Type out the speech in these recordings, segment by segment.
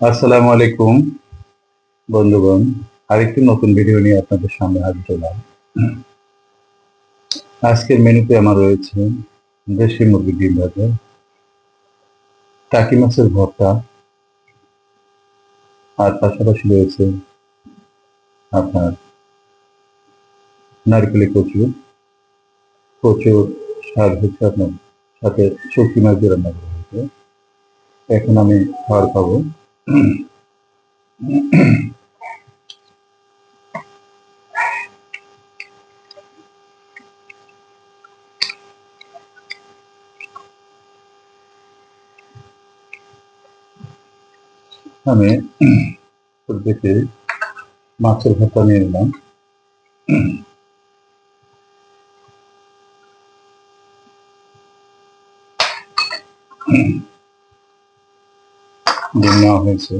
আসসালামু আলাইকুম, বন্ধুগণ। আরেকটি নতুন ভিডিও নিয়ে আপনাদের সামনে হাজির হলাম। আজকের মেনুতে আমার রয়েছে দেশি মুরগির ডিম ভাজা, টাকি মাছের ভর্তা, আর পাশাপাশি রয়েছে আপনার নারকেলের কচু। কচুর স্বাদ হচ্ছে আপনার সাথে শুটকি মাছ রান্না করা হয়েছে। এখন আমি খাবার খাব আমি দেখে মাছের ভর্তা নিয়ে নিলাম। নেওয়া হয়েছে।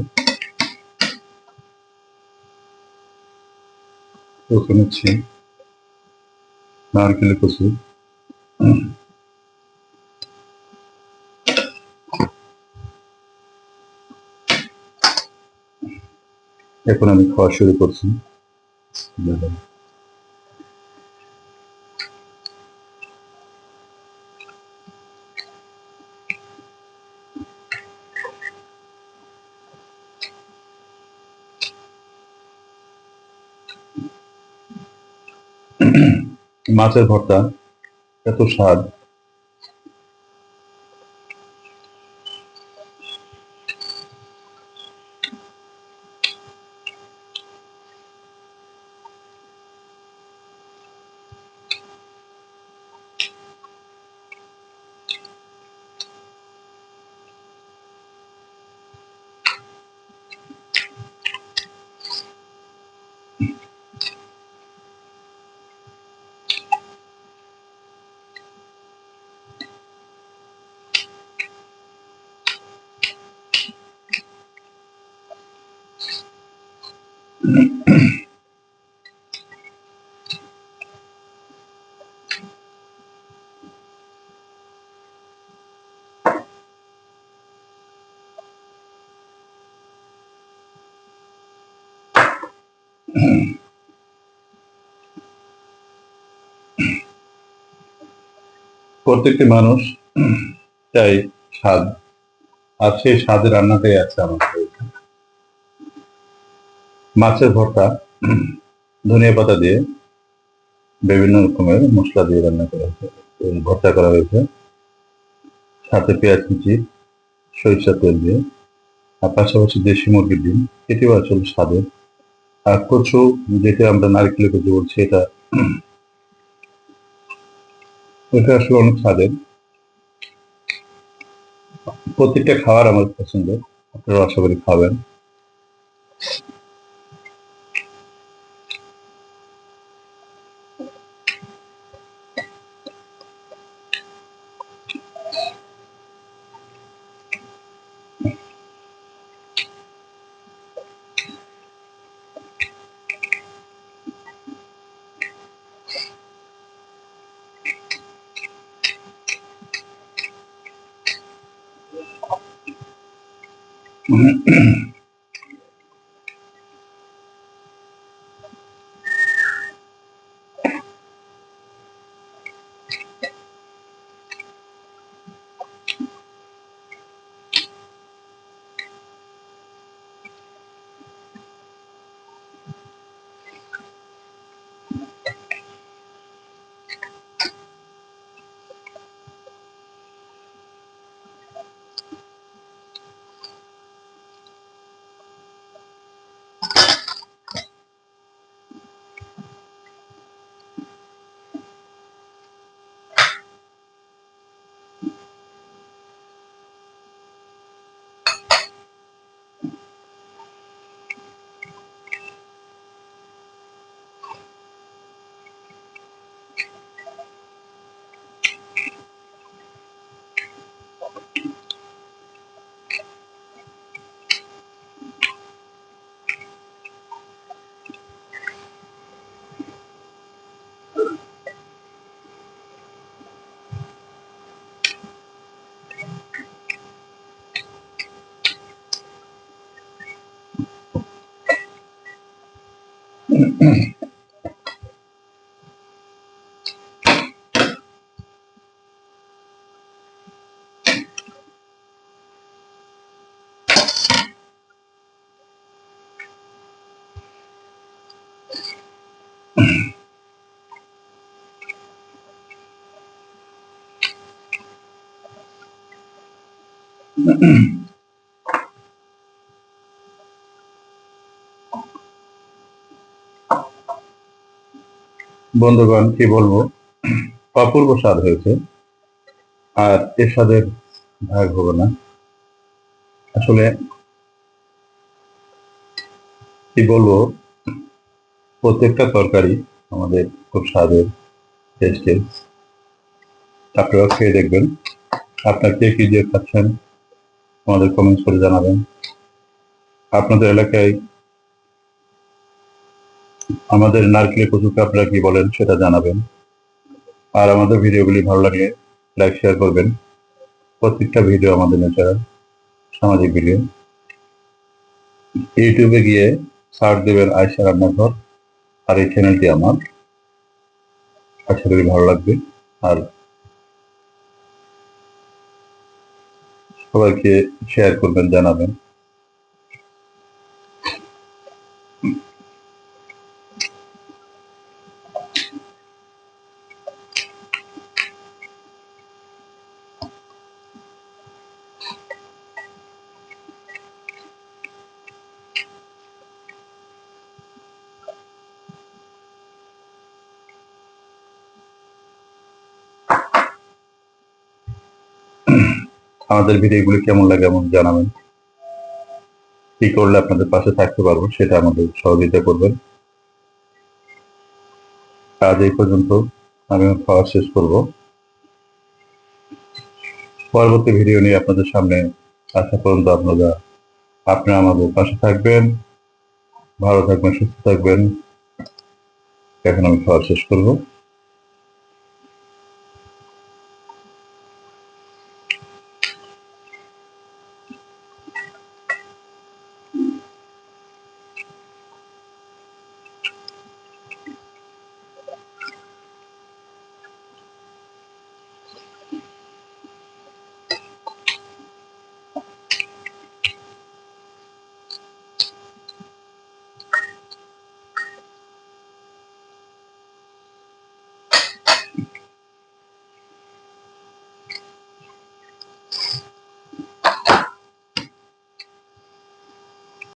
নারকেলের কচু। এখন আমি খাওয়া শুরু করছি। মাছের ভর্তা এত স্বাদ। প্রত্যেকটি মানুষ চাই স্বাদ আর সেই স্বাদ রান্নাটাই আছে শরীরে। মাছের ভর্তা, ধনিয়া পাতা দিয়ে বিভিন্ন রকমের মশলা দিয়ে রান্না করা হয়েছে। ভর্তা করা হয়েছে। সাথে পেঁয়াজ কুচি সরিষা তেল দিয়ে। আর পাশাপাশি দেশি মুরগির ডিম, এটিও আসলে স্বাদের আর কচু, যেটা আমরা নারকেলের কচু বলছি, এটা এটা আসলে অনেক স্বাদের। প্রত্যেকটা খাবার আমার পছন্দ আপনারা আশা করি খাবেন। Mm-hmm. Mm-hmm. বন্ধুগণ, কি বলব? অপূর্ব স্বাদ হয়েছে। আর এর স্বাদের ভাগ হবে না। আসলে কি বলব? প্রত্যেকটা তরকারি আমাদের খুব স্বাদের টেস্টের আপনারা খেয়ে দেখবেন। আপনার কে কি দিয়ে খাচ্ছেন, আমাদের কমেন্টস করে জানাবেন। আপনাদের এলাকায় আমাদের নারকেলের কচুকে আপনারা কি বলেন সেটা জানাবেন। আর আমাদের ভিডিওগুলি ভালো লাগলে লাইক শেয়ার করবেন। প্রত্যেকটা ভিডিও আমাদের ন্যাচারাল সামাজিক ভিডিও। ইউটিউবে গিয়ে সার্চ দেবেন আয়সা রান্নাঘর আর এই চ্যানেলটি আমার। আশা করি ভালো লাগবে। আর সবাইকে শেয়ার করবেন, জানাবেন। আমাদের ভিডিওগুলি কেমন লাগে এমন জানাবেন। কি করলে আপনাদের পাশে থাকতে পারব সেটা আমাদের সহযোগিতা করবেন। আজ এই পর্যন্ত আমি খাওয়া শেষ করব। পরবর্তী ভিডিও নিয়ে আপনাদের সামনে আসা পর্যন্ত আপনারা আপনারা আমাদের পাশে থাকবেন, ভালো থাকবেন, সুস্থ থাকবেন। এখন আমি খাওয়া শেষ করব।